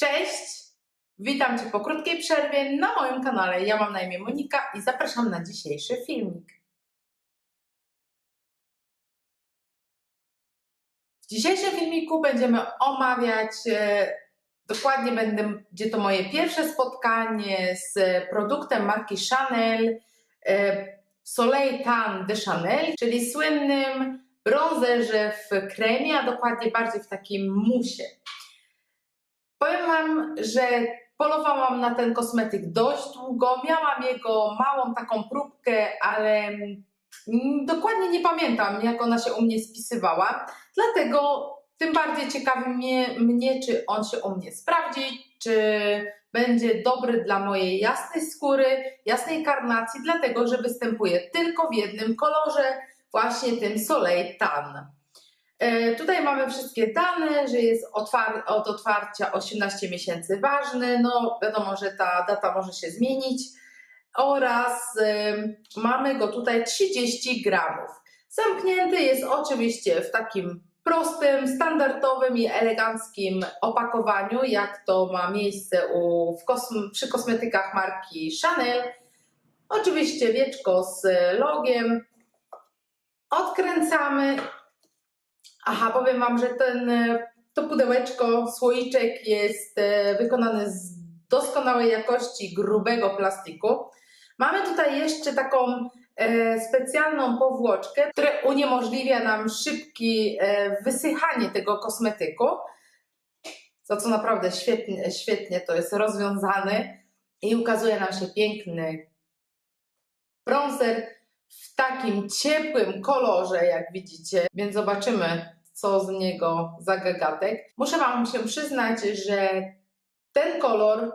Cześć! Witam Cię po krótkiej przerwie na moim kanale. Ja mam na imię Monika i zapraszam na dzisiejszy filmik. W dzisiejszym filmiku będziemy omawiać, e, dokładnie będzie to moje pierwsze spotkanie z produktem marki Chanel e, Soleil Tan de Chanel, czyli słynnym bronzerze w kremie, a dokładnie bardziej w takim musie. Powiem Wam, że polowałam na ten kosmetyk dość długo. Miałam jego małą taką próbkę, ale mm, dokładnie nie pamiętam, jak ona się u mnie spisywała. Dlatego tym bardziej ciekawi mnie, mnie czy on się u mnie sprawdzi, czy będzie dobry dla mojej jasnej skóry, jasnej karnacji, dlatego że występuje tylko w jednym kolorze, właśnie tym Soleil Tan. E, tutaj mamy wszystkie dane, że jest otwar od otwarcia 18 miesięcy ważny. No wiadomo, że ta data może się zmienić. Oraz y, mamy go tutaj 30 gramów. Zamknięty jest oczywiście w takim prostym, standardowym i eleganckim opakowaniu, jak to ma miejsce u, kosm przy kosmetykach marki Chanel. Oczywiście wieczko z logiem. Odkręcamy Aha, powiem Wam, że ten, e, to pudełeczko, słoiczek jest e, wykonany z doskonałej jakości grubego plastiku. Mamy tutaj jeszcze taką e, specjalną powłoczkę, która uniemożliwia nam szybkie wysychanie tego kosmetyku. Za co naprawdę świetnie, świetnie to jest rozwiązane i ukazuje nam się piękny bronzer w takim ciepłym kolorze, jak widzicie, więc zobaczymy, co z niego za gagatek. Muszę Wam się przyznać, że ten kolor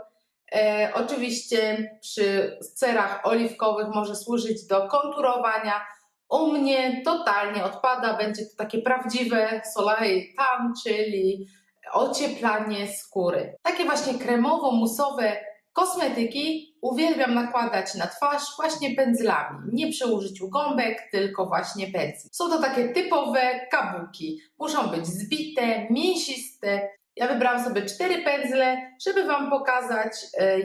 e, oczywiście przy cerach oliwkowych może służyć do konturowania. U mnie totalnie odpada, będzie to takie prawdziwe Soleil Tan, czyli ocieplanie skóry. Takie właśnie kremowo-musowe Kosmetyki uwielbiam nakładać na twarz właśnie pędzlami, nie przy użyciu gąbek, tylko właśnie pędzli. Są to takie typowe kabuki. Muszą być zbite, mięsiste. Ja wybrałam sobie cztery pędzle, żeby Wam pokazać, e,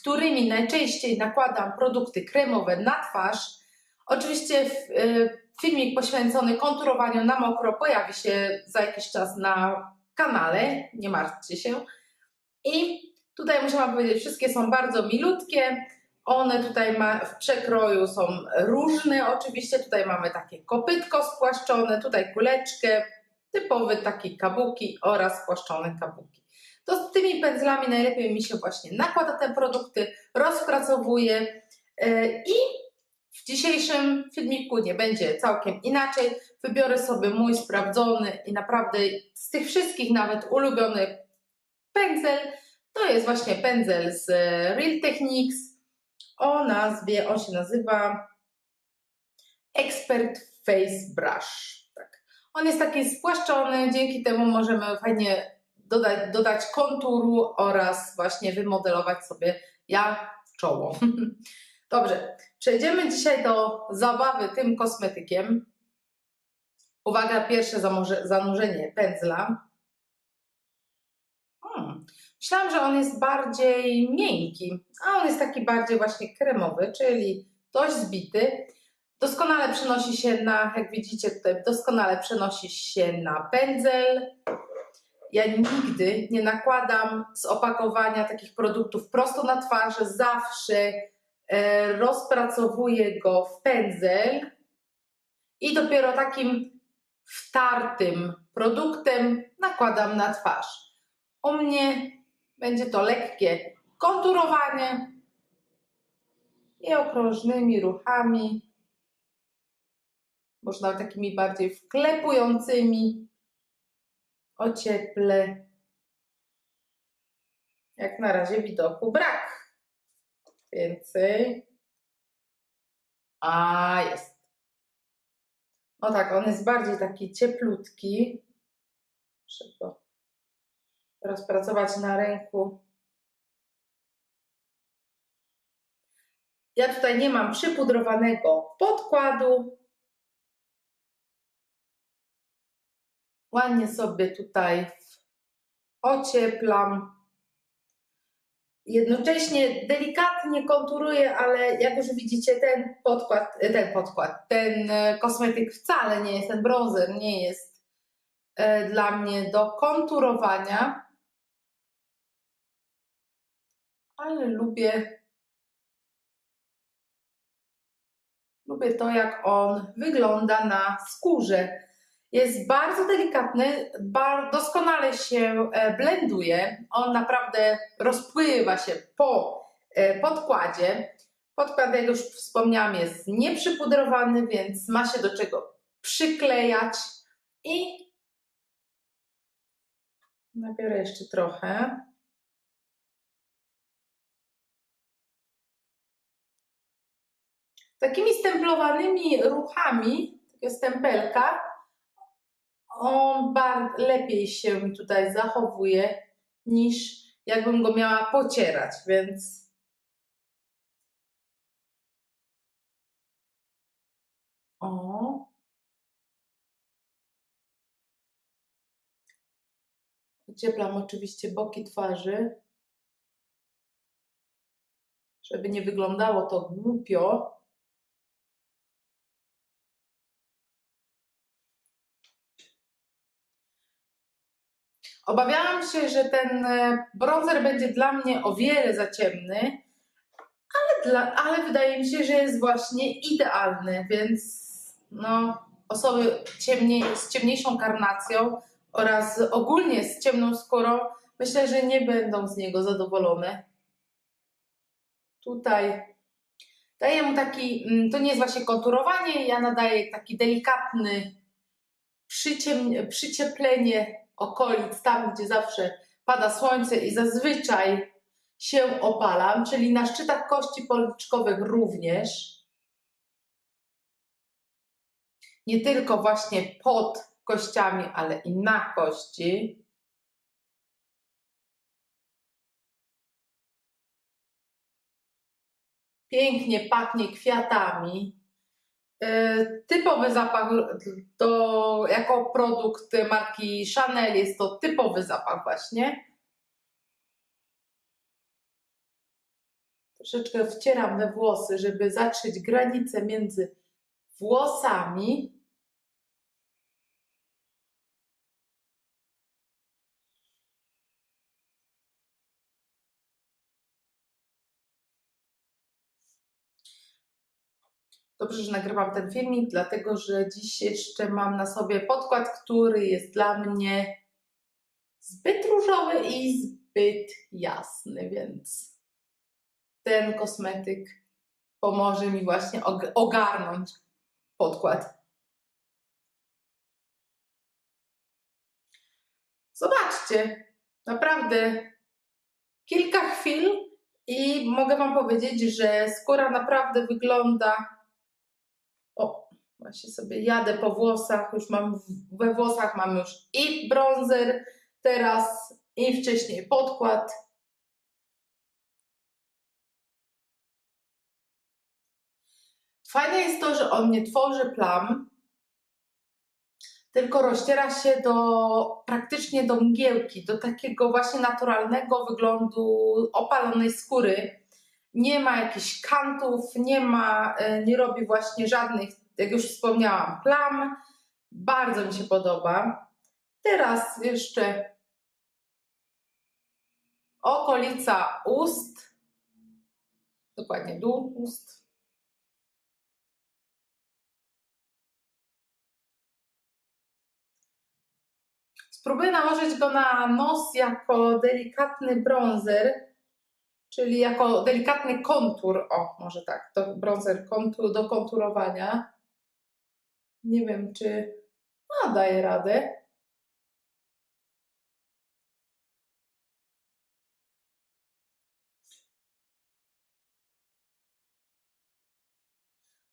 którymi najczęściej nakładam produkty kremowe na twarz. Oczywiście e, filmik poświęcony konturowaniu na mokro pojawi się za jakiś czas na kanale, nie martwcie się. I Tutaj muszę Wam powiedzieć, wszystkie są bardzo milutkie. One tutaj ma, w przekroju są różne, oczywiście. Tutaj mamy takie kopytko spłaszczone, tutaj kuleczkę, typowy taki kabuki oraz spłaszczone kabuki. To z tymi pędzlami najlepiej mi się właśnie nakłada te produkty, rozpracowuje e, i w dzisiejszym filmiku nie będzie całkiem inaczej. Wybiorę sobie mój sprawdzony i naprawdę z tych wszystkich nawet ulubiony pędzel, to jest właśnie pędzel z Real Techniques o nazwie, on się nazywa Expert Face Brush. Tak. On jest taki spłaszczony, dzięki temu możemy fajnie dodać, dodać konturu oraz właśnie wymodelować sobie ja czoło. Dobrze, przejdziemy dzisiaj do zabawy tym kosmetykiem. Uwaga, pierwsze zanurzenie pędzla. Myślałam, że on jest bardziej miękki, a on jest taki bardziej właśnie kremowy, czyli dość zbity. Doskonale przenosi się na, jak widzicie tutaj, doskonale przenosi się na pędzel. Ja nigdy nie nakładam z opakowania takich produktów prosto na twarz, zawsze e, rozpracowuję go w pędzel i dopiero takim wtartym produktem nakładam na twarz. U mnie będzie to lekkie konturowanie i okrożnymi ruchami, można takimi bardziej wklepującymi, ocieple. Jak na razie widoku brak. Więcej. A, jest. No tak, on jest bardziej taki cieplutki. Szybko rozpracować na ręku. Ja tutaj nie mam przypudrowanego podkładu. Ładnie sobie tutaj ocieplam. Jednocześnie delikatnie konturuję, ale jak już widzicie, ten podkład, ten podkład, ten e, kosmetyk wcale nie jest, ten bronzer nie jest e, dla mnie do konturowania. Ale lubię, lubię to, jak on wygląda na skórze. Jest bardzo delikatny, doskonale się e, blenduje. On naprawdę rozpływa się po e, podkładzie. Podkład, jak już wspomniałam, jest nieprzypudrowany, więc ma się do czego przyklejać. I nabiorę jeszcze trochę. Takimi stemplowanymi ruchami, takie stempelka, on lepiej się tutaj zachowuje niż jakbym go miała pocierać, więc o. Ocieplam oczywiście boki twarzy, żeby nie wyglądało to głupio. Obawiałam się, że ten e, bronzer będzie dla mnie o wiele za ciemny, ale, dla, ale wydaje mi się, że jest właśnie idealny, więc no, osoby ciemniej, z ciemniejszą karnacją oraz ogólnie z ciemną skórą myślę, że nie będą z niego zadowolone. Tutaj daję mu taki, mm, to nie jest właśnie konturowanie, ja nadaję taki delikatny przyciem, przycieplenie okolic, tam gdzie zawsze pada słońce i zazwyczaj się opalam, czyli na szczytach kości policzkowych również. Nie tylko właśnie pod kościami, ale i na kości. Pięknie pachnie kwiatami. E, Typowy zapach do, jako produkt marki Chanel jest to typowy zapach właśnie. Troszeczkę wcieram we włosy, żeby zatrzeć granicę między włosami. Dobrze, że nagrywam ten filmik, dlatego że dziś jeszcze mam na sobie podkład, który jest dla mnie zbyt różowy i zbyt jasny, więc ten kosmetyk pomoże mi właśnie og- ogarnąć podkład. Zobaczcie, naprawdę kilka chwil i mogę Wam powiedzieć, że skóra naprawdę wygląda o, właśnie sobie jadę po włosach, już mam we włosach mam już i bronzer teraz, i wcześniej podkład. Fajne jest to, że on nie tworzy plam, tylko rozciera się do praktycznie do mgiełki, do takiego właśnie naturalnego wyglądu opalonej skóry nie ma jakichś kantów, nie ma, e, nie robi właśnie żadnych, jak już wspomniałam, plam. Bardzo mi się podoba. Teraz jeszcze okolica ust, dokładnie dół ust. Spróbuję nałożyć go na nos jako delikatny bronzer czyli jako delikatny kontur, o może tak, to bronzer do konturowania. Nie wiem, czy a, daje radę.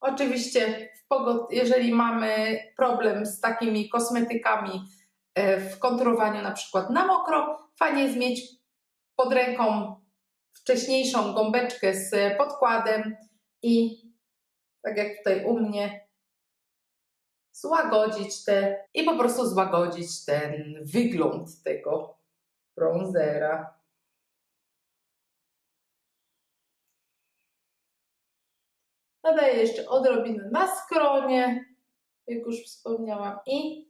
Oczywiście, jeżeli mamy problem z takimi kosmetykami e, w konturowaniu, na przykład na mokro, fajnie jest mieć pod ręką wcześniejszą gąbeczkę z podkładem i tak jak tutaj u mnie, złagodzić te i po prostu złagodzić ten wygląd tego bronzera. Nadaję jeszcze odrobinę na skronie, jak już wspomniałam, i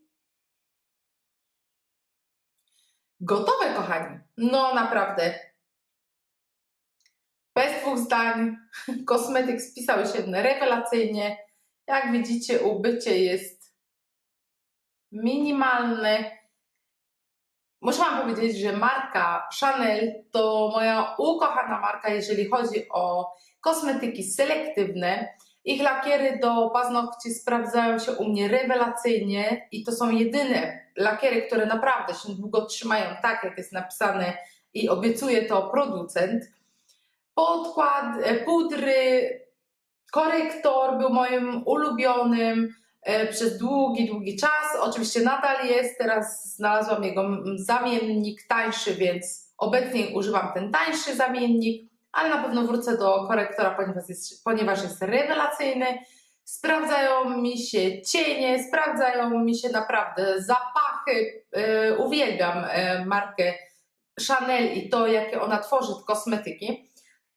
gotowe, kochani. No naprawdę, bez dwóch zdań. Kosmetyk spisał się rewelacyjnie. Jak widzicie, ubycie jest minimalne. Muszę Wam powiedzieć, że marka Chanel to moja ukochana marka, jeżeli chodzi o kosmetyki selektywne. Ich lakiery do paznokci sprawdzają się u mnie rewelacyjnie i to są jedyne lakiery, które naprawdę się długo trzymają tak, jak jest napisane i obiecuje to producent. Podkład, e, pudry, korektor był moim ulubionym e, przez długi, długi czas. Oczywiście nadal jest, teraz znalazłam jego zamiennik tańszy, więc obecnie używam ten tańszy zamiennik, ale na pewno wrócę do korektora, ponieważ jest, ponieważ jest rewelacyjny. Sprawdzają mi się cienie, sprawdzają mi się naprawdę zapachy. E, uwielbiam markę Chanel i to, jakie ona tworzy kosmetyki.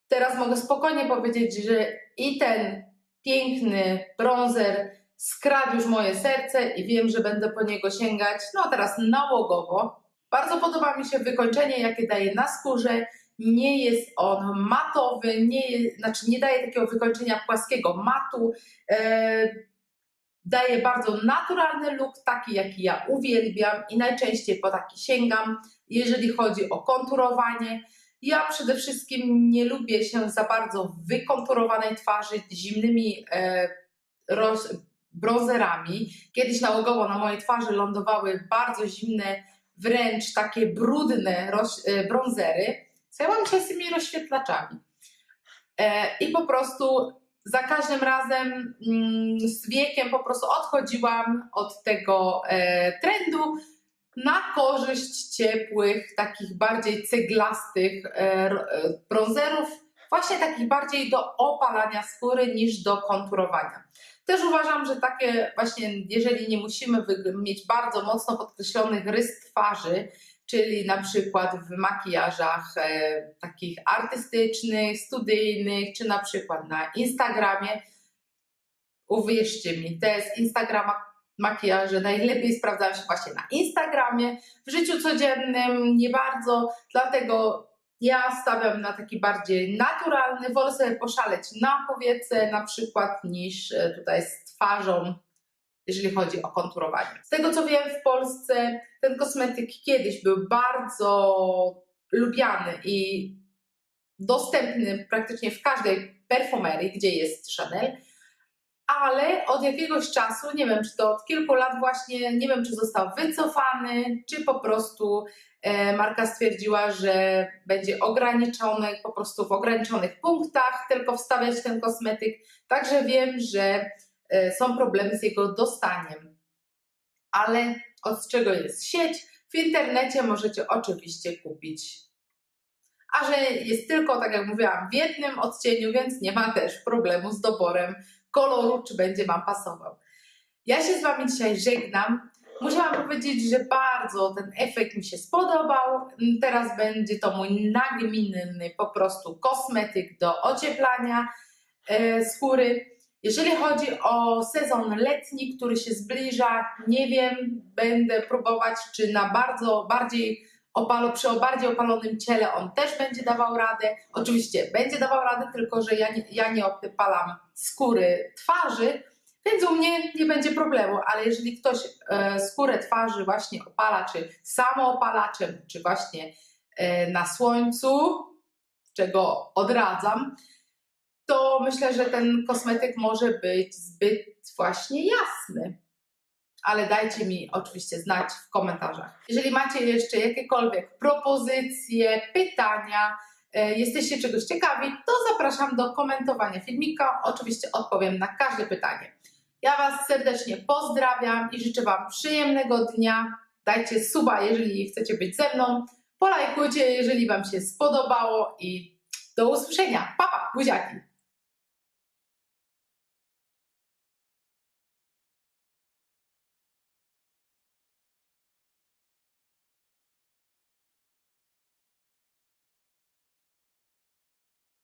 Teraz mogę spokojnie powiedzieć, że i ten piękny bronzer skradł już moje serce i wiem, że będę po niego sięgać, no teraz nałogowo. Bardzo podoba mi się wykończenie, jakie daje na skórze. Nie jest on matowy, nie, znaczy nie daje takiego wykończenia płaskiego matu. E, daje bardzo naturalny look, taki jaki ja uwielbiam i najczęściej po taki sięgam, jeżeli chodzi o konturowanie. Ja przede wszystkim nie lubię się za bardzo wykonturowanej twarzy zimnymi e, roz, bronzerami. Kiedyś nałogowo na mojej twarzy lądowały bardzo zimne, wręcz takie brudne roz, e, ja mam dzisiaj z tymi rozświetlaczami? E, I po prostu za każdym razem mm, z wiekiem po prostu odchodziłam od tego e, trendu na korzyść ciepłych, takich bardziej ceglastych e, e, bronzerów, właśnie takich bardziej do opalania skóry niż do konturowania. Też uważam, że takie właśnie, jeżeli nie musimy mieć bardzo mocno podkreślonych rys twarzy, czyli na przykład w makijażach e, takich artystycznych, studyjnych, czy na przykład na Instagramie, uwierzcie mi, te z Instagrama makijaże najlepiej sprawdzają się właśnie na Instagramie. W życiu codziennym nie bardzo, dlatego ja stawiam na taki bardziej naturalny, wolę sobie poszaleć na powiece na przykład niż e, tutaj z twarzą, jeżeli chodzi o konturowanie. Z tego co wiem w Polsce ten kosmetyk kiedyś był bardzo lubiany i dostępny praktycznie w każdej perfumerii, gdzie jest Chanel ale od jakiegoś czasu, nie wiem, czy to od kilku lat właśnie, nie wiem, czy został wycofany, czy po prostu e, marka stwierdziła, że będzie ograniczony po prostu w ograniczonych punktach tylko wstawiać ten kosmetyk. Także wiem, że e, są problemy z jego dostaniem. Ale od czego jest sieć? W internecie możecie oczywiście kupić. A że jest tylko, tak jak mówiłam, w jednym odcieniu, więc nie ma też problemu z doborem koloru, czy będzie Wam pasował. Ja się z Wami dzisiaj żegnam. Musiałam powiedzieć, że bardzo ten efekt mi się spodobał. Teraz będzie to mój nagminny po prostu kosmetyk do ocieplania e, skóry. Jeżeli chodzi o sezon letni, który się zbliża, nie wiem, będę próbować, czy na bardzo bardziej opalo, przy bardziej opalonym ciele on też będzie dawał radę. Oczywiście będzie dawał radę, tylko że ja nie, ja nie opalam skóry twarzy, więc u mnie nie będzie problemu, ale jeżeli ktoś e, skórę twarzy właśnie opala, czy samoopalaczem, czy właśnie e, na słońcu, czego odradzam, to myślę, że ten kosmetyk może być zbyt właśnie jasny ale dajcie mi oczywiście znać w komentarzach. Jeżeli macie jeszcze jakiekolwiek propozycje, pytania, e, jesteście czegoś ciekawi, to zapraszam do komentowania filmika. Oczywiście odpowiem na każde pytanie. Ja Was serdecznie pozdrawiam i życzę Wam przyjemnego dnia. Dajcie suba, jeżeli chcecie być ze mną. Polajkujcie, jeżeli Wam się spodobało i do usłyszenia. Pa, pa, buziaki!